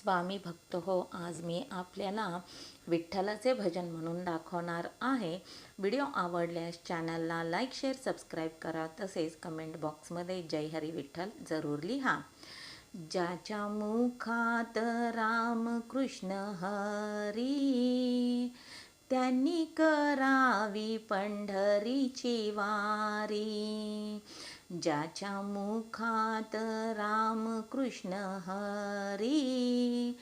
स्वामी भक्त हो आज मी आपल्याला विठ्ठलाचे भजन म्हणून दाखवणार आहे. व्हिडिओ आवडल्यास चॅनलला लाईक शेअर सबस्क्राईब करा. तसेच कमेंट बॉक्समध्ये जय हरी विठ्ठल जरूर लिहा. ज्याच्या मुखात राम कृष्ण हरी त्यांनी करावी पंढरीची वारी. ज्याच्या मुखात राम कृष्ण हरी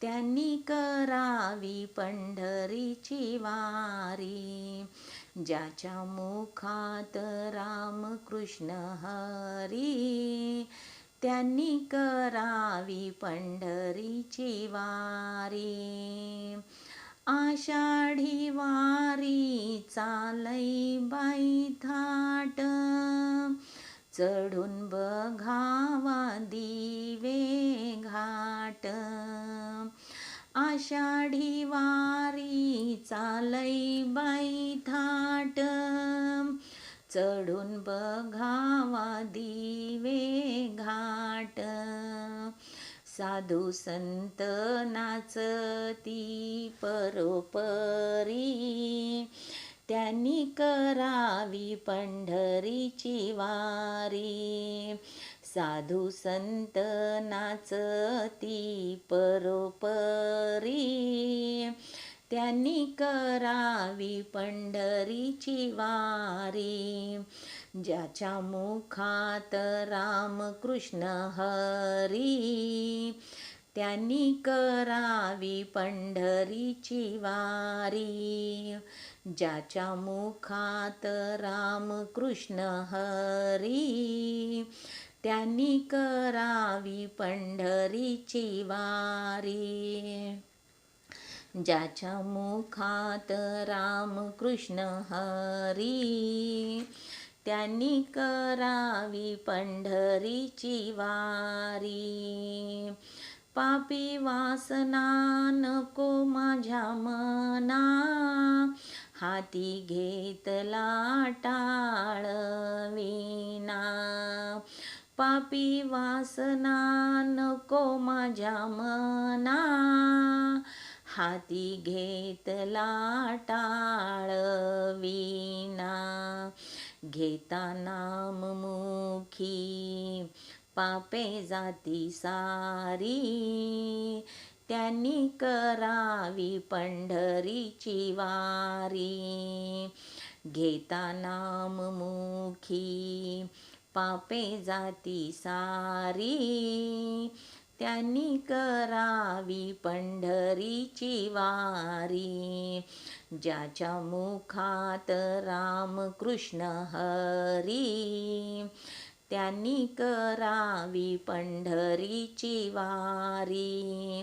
त्यांनी करावी पंढरीची वारी. ज्याच्या मुखात राम कृष्ण हरी त्यांनी करावी पंढरीची वारी. आषाढी वारी चालई बाई थाट चढून बघावा दिवे घाट. आषाढी वारी चालई बाई थाट. चढून बघावा दिवे घाट. साधू संत नाचती परोपरी. त्यांनी करावी पंढरीची वारी. साधू संत नाचती परोपरी. त्यांनी करावी पंढरीची वारी. ज्याच्या मुखात राम कृष्ण हरी. त्यांनी करावी पंढरीची वारी. ज्याच्या मुखात राम कृष्ण हरी त्यांनी करावी पंढरीची वारी. ज्याच्या मुखात राम कृष्ण हरी त्यांनी करावी पंढरीची वारी. पापी वासना नको माझ्या मना हाती घेतला टाळविना पापी वासना नको माझ्या मना. हाती घेतला टाळविना घेता नाम मुखी पापे जाती सारी. त्यांनी करावी पंढरीची वारी. घेता नाम मुखी पापे जाती सारी. त्यांनी करावी पंढरीची वारी. ज्याच्या मुखात राम कृष्ण हरी. त्यांनी करावी पंढरीची वारी.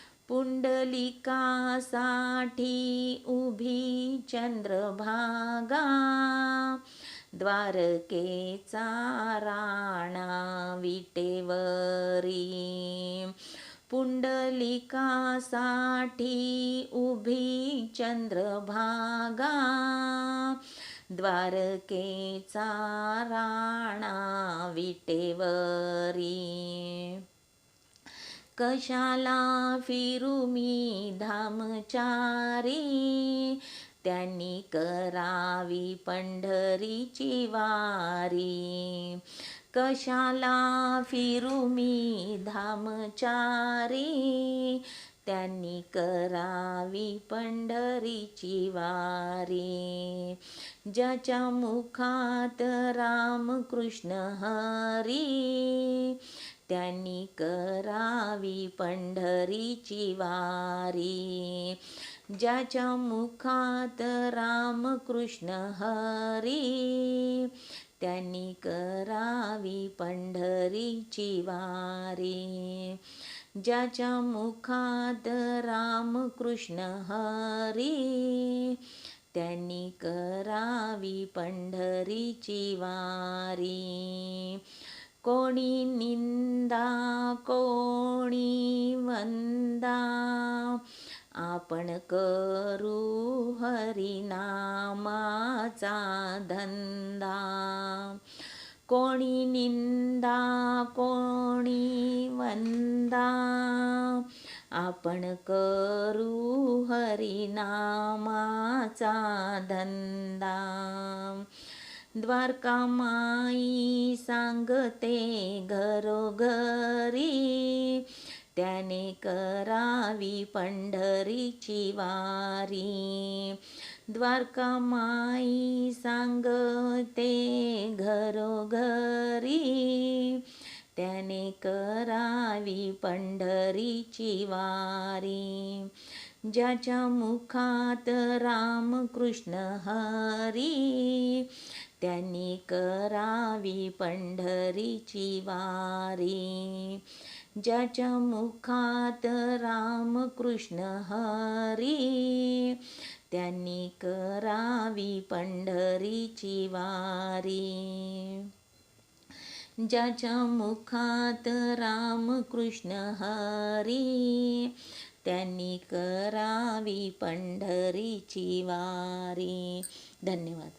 पुंडलिकासाठी उभी चंद्रभागा द्वारकेचा राणा विटेवरी. पुंडलिकासाठी उभी चंद्रभागा द्वारकेचा राणा विटेवरी. कशाला फिरू मी धामचारी? त्यांनी करावी पंढरीची वारी. कशाला फिरू मी धामचारी? त्यांनी करावी पंढरीची वारी. ज्याच्या मुखात राम कृष्ण हरी त्यांनी करावी पंढरीची वारी. ज्याच्या मुखात राम कृष्ण हरी त्यांनी करावी पंढरीची वारी. ज्याच्या मुखात राम कृष्ण हरी त्यांनी करावी पंढरीची वारी. कोणी निंद कोणी वंदा आपण करू हरिनामाचा धंदा. कोणी निंदा कोणी वंदा आपण करू हरिनामाचा धंदा. द्वारका माई सांगते घरोघरी. त्याने करावी पंढरीची वारी. द्वारका माई सांगते घरोघरी. त्याने करावी पंढरीची वारी. ज्याच्या मुखात रामकृष्ण हरी. त्यांनी करावी पंढरीची वारी. ज्याच्या मुखात रामकृष्ण हरी त्यांनी करावी पंढरीची वारी. ज्याच्या मुखात रामकृष्ण हरी त्यांनी करावी पंढरीची वारी. धन्यवाद.